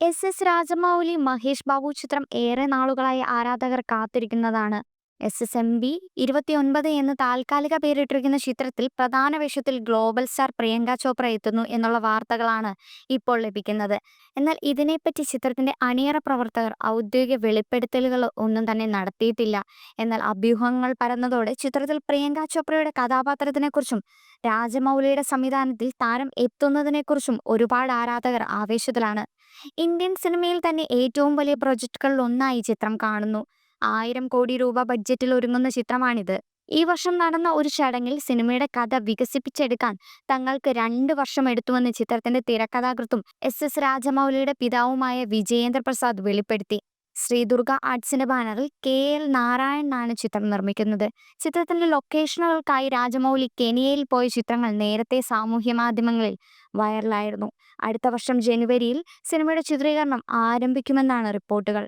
S. S. Rajamouli Mahesh Babu ചിത്രം ഏറെ നാളുകളായി ആരാധകർ കാത്തിരിക്കുന്നതാണ്. എസ്. എസ്. എം. ബി ഇരുപത്തിയൊൻപത് എന്ന് താൽക്കാലിക പേരിട്ടിരിക്കുന്ന ചിത്രത്തിൽ പ്രധാന വേഷത്തിൽ ഗ്ലോബൽ സ്റ്റാർ പ്രിയങ്ക ചോപ്ര എത്തുന്നു എന്നുള്ള വാർത്തകളാണ് ഇപ്പോൾ ലഭിക്കുന്നത്. എന്നാൽ ഇതിനെപ്പറ്റി ചിത്രത്തിന്റെ അണിയറ പ്രവർത്തകർ ഔദ്യോഗിക വെളിപ്പെടുത്തലുകൾ ഒന്നും തന്നെ നടത്തിയിട്ടില്ല. എന്നാൽ അഭ്യൂഹങ്ങൾ പരന്നതോടെ ചിത്രത്തിൽ പ്രിയങ്ക ചോപ്രയുടെ കഥാപാത്രത്തിനെക്കുറിച്ചും രാജമൗലിയുടെ സംവിധാനത്തിൽ താരം എത്തുന്നതിനെക്കുറിച്ചും ഒരുപാട് ആരാധകർ ആവേശത്തിലാണ്. ഇന്ത്യൻ സിനിമയിൽ തന്നെ ഏറ്റവും വലിയ പ്രൊജക്ടുകളിൽ ഒന്നായി ചിത്രം കാണുന്നു. ആയിരം കോടി രൂപ ബഡ്ജറ്റിൽ ഒരുങ്ങുന്ന ചിത്രമാണിത്. ഈ വർഷം നടന്ന ഒരു ചടങ്ങിൽ സിനിമയുടെ കഥ വികസിപ്പിച്ചെടുക്കാൻ തങ്ങൾക്ക് രണ്ട് വർഷം എടുത്തുവെന്ന് ചിത്രത്തിന്റെ തിരക്കഥാകൃത്തും എസ് എസ് രാജമൗലിയുടെ പിതാവുമായ വിജയേന്ദ്ര പ്രസാദ് വെളിപ്പെടുത്തി. ശ്രീദുർഗ ആർട്സിന്റെ ബാനറിൽ കെ. എൽ. നാരായണനാണ് ചിത്രം നിർമ്മിക്കുന്നത്. ചിത്രത്തിന്റെ ലൊക്കേഷനുകൾക്കായി രാജമൗലി കെനിയയിൽ പോയ ചിത്രങ്ങൾ നേരത്തെ സാമൂഹ്യ മാധ്യമങ്ങളിൽ വൈറലായിരുന്നു. അടുത്ത വർഷം ജനുവരിയിൽ സിനിമയുടെ ചിത്രീകരണം ആരംഭിക്കുമെന്നാണ് റിപ്പോർട്ടുകൾ.